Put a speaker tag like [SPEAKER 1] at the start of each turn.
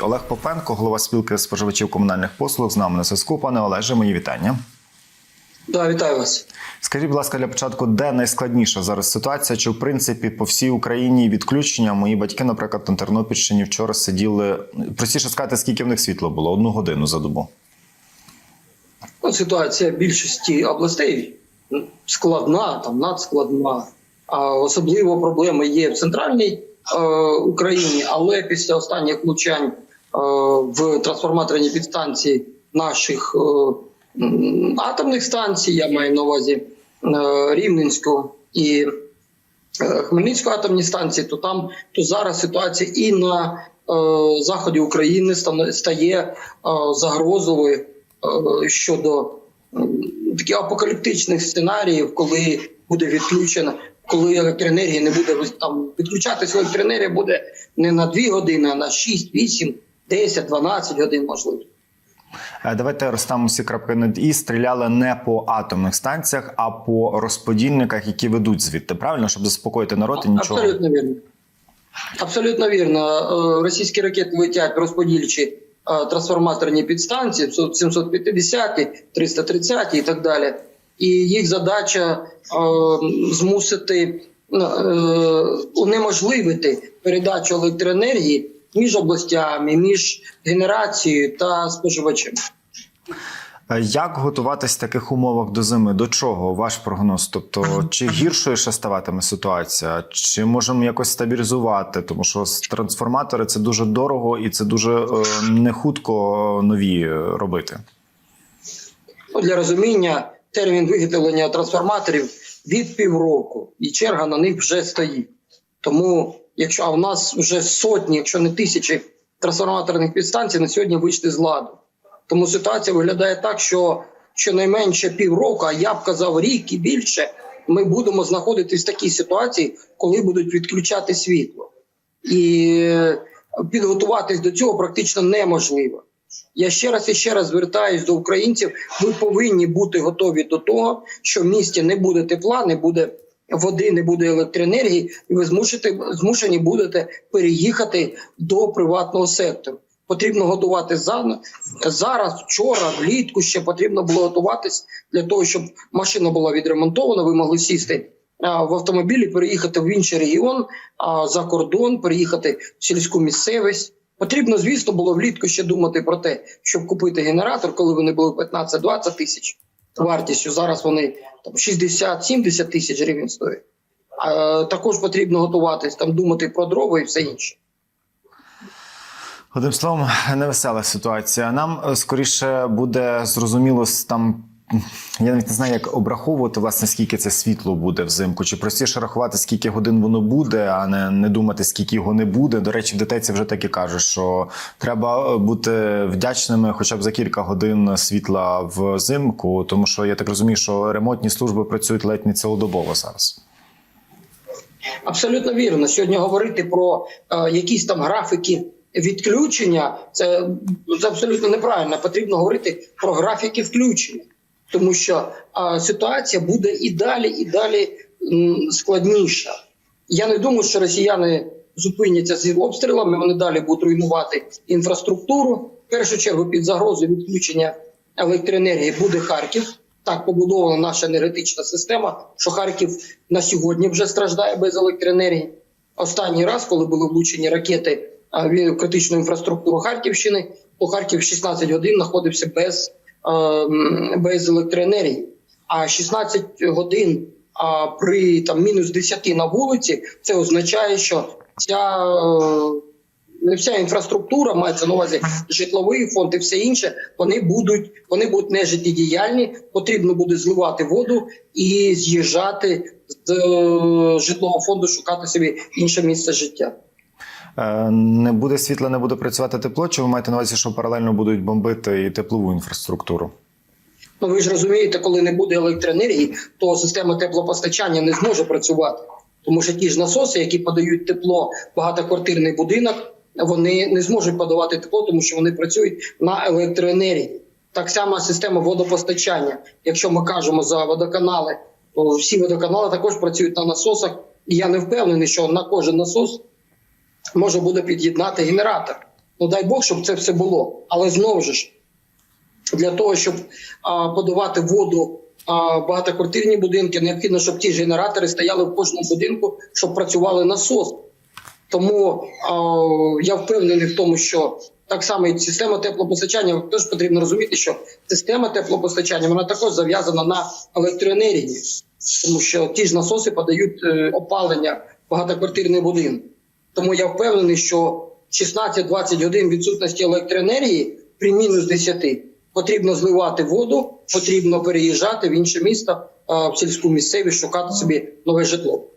[SPEAKER 1] Олег Попенко, голова спілки споживачів комунальних послуг, з нами на зв'язку. Пане Олеже, мої вітання.
[SPEAKER 2] Да, вітаю вас.
[SPEAKER 1] Скажіть, будь ласка, для початку, де найскладніша зараз ситуація? Чи в принципі по всій Україні відключення? Мої батьки, наприклад, на Тернопільщині вчора сиділи. Простіше сказати, скільки в них світла було? Одну годину за добу.
[SPEAKER 2] Ну, ситуація більшості областей складна, там надскладна. А особливо проблеми є в центральній е, Україні, але після останніх влучань в трансформаторні підстанції наших е, атомних станцій, я маю на увазі е, Рівненську і е, Хмельницьку атомні станції, то там то зараз ситуація і на е, заході України стає е, загрозовою е, щодо таких апокаліптичних сценаріїв, коли буде відключена, коли електроенергії не буде там відключатися електроенергія буде не на 2 години, а на 6, 8, 10, 12 годин можливо.
[SPEAKER 1] Е, Давайте розставимо всі крапки над і стріляли не по атомних станціях, а по розподільниках, які ведуть звідти. Правильно, щоб заспокоїти народ і нічого.
[SPEAKER 2] Абсолютно вірно. Абсолютно вірно. Е, Російські ракети летять розподільчі е, трансформаторні підстанції 750, 330 і так далі. І їх задача змусити унеможливити передачу електроенергії між областями, між генерацією та споживачем.
[SPEAKER 1] Е, Як готуватись в таких умовах до зими? До чого ваш прогноз? Тобто, чи гіршою ще ставатиме ситуація, чи можемо якось стабілізувати? Тому що трансформатори це дуже дорого і це дуже е, не хутко нові е, робити.
[SPEAKER 2] Ну, для розуміння термін виготовлення трансформаторів від півроку, і черга на них вже стоїть. Тому, якщо а в нас вже сотні, якщо не тисячі трансформаторних підстанцій на сьогодні вийшли з ладу. Тому ситуація виглядає так, що щонайменше півроку, а я б казав рік і більше, ми будемо знаходитись в такій ситуації, коли будуть відключати світло. І е, підготуватись до цього практично неможливо. Я ще раз і ще раз звертаюсь до українців. Ви повинні бути готові до того, що в місті не буде тепла, не буде води, не буде електроенергії, і ви змушите, змушені будете переїхати до приватного сектору. Потрібно готувати за, зараз, вчора, влітку ще потрібно було готуватись для того, щоб машина була відремонтована. Ви могли сісти в автомобілі, переїхати в інший регіон, за кордон, переїхати в сільську місцевість. Потрібно, звісно, було влітку ще думати про те, щоб купити генератор, коли вони були 15-20 тисяч вартістю. Зараз вони там 60-70 тисяч гривень стоять. А, також потрібно готуватись там, думати про дрова і все інше.
[SPEAKER 1] Одним словом, невесела ситуація. Нам е, скоріше буде зрозуміло там. Я навіть не знаю, як обраховувати власне, скільки це світло буде взимку. Чи простіше рахувати, скільки годин воно буде, а не, не думати, скільки його не буде. До речі, в дитеці вже так і кажуть, що треба е, бути вдячними хоча б за кілька годин світла взимку, тому що я так розумію, що ремонтні служби працюють ледь не цілодобово зараз.
[SPEAKER 2] Абсолютно вірно. Сьогодні говорити про е, якісь там графіки відключення це абсолютно неправильно. Потрібно говорити про графіки включення, тому що е, ситуація буде і далі, і далі м, складніша. Я не думаю, що росіяни зупиняться з обстрілами. Вони далі будуть руйнувати інфраструктуру. В першу чергу під загрозою відключення електроенергії буде Харків. Так побудована наша енергетична система, що Харків на сьогодні вже страждає без електроенергії. Останній раз, коли були влучені ракети в критичну інфраструктуру Харківщини, то Харків 16 годин знаходився без, без електроенергії. А 16 годин при там мінус 10 на вулиці, це означає, що ця не вся інфраструктура мається на увазі житловий фонд і все інше. Вони будуть вони будуть нежиттєдіяльні. Потрібно буде зливати воду і з'їжджати з е, житлового фонду, шукати собі інше місце життя.
[SPEAKER 1] Е, Не буде світла, не буде працювати тепло. Чи ви маєте на увазі, що паралельно будуть бомбити і теплову інфраструктуру?
[SPEAKER 2] Ну ви ж розумієте, коли не буде електроенергії, то система теплопостачання не зможе працювати, тому що ті ж насоси, які подають тепло багатоквартирний будинок, вони не зможуть подавати тепло, тому що вони працюють на електроенергії. Так само система водопостачання. Якщо ми кажемо за водоканали, то всі водоканали також працюють на насосах. І я не впевнений, що на кожен насос може буде під'єднати генератор. Ну дай Бог, щоб це все було. Але знову ж для того, щоб а, подавати воду а, багатоквартирні будинки, необхідно, щоб ті генератори стояли в кожному будинку, щоб працювали насоси. Тому а, я впевнений в тому, що так само і система теплопостачання теж потрібно розуміти, що система теплопостачання вона також зав'язана на електроенергії, тому що ті ж насоси подають е, опалення в багатоквартирний будинок. Тому я впевнений, що 16-20 годин відсутності електроенергії при мінус 10 потрібно зливати воду, потрібно переїжджати в інше місто, в сільську місцевість, шукати собі нове житло.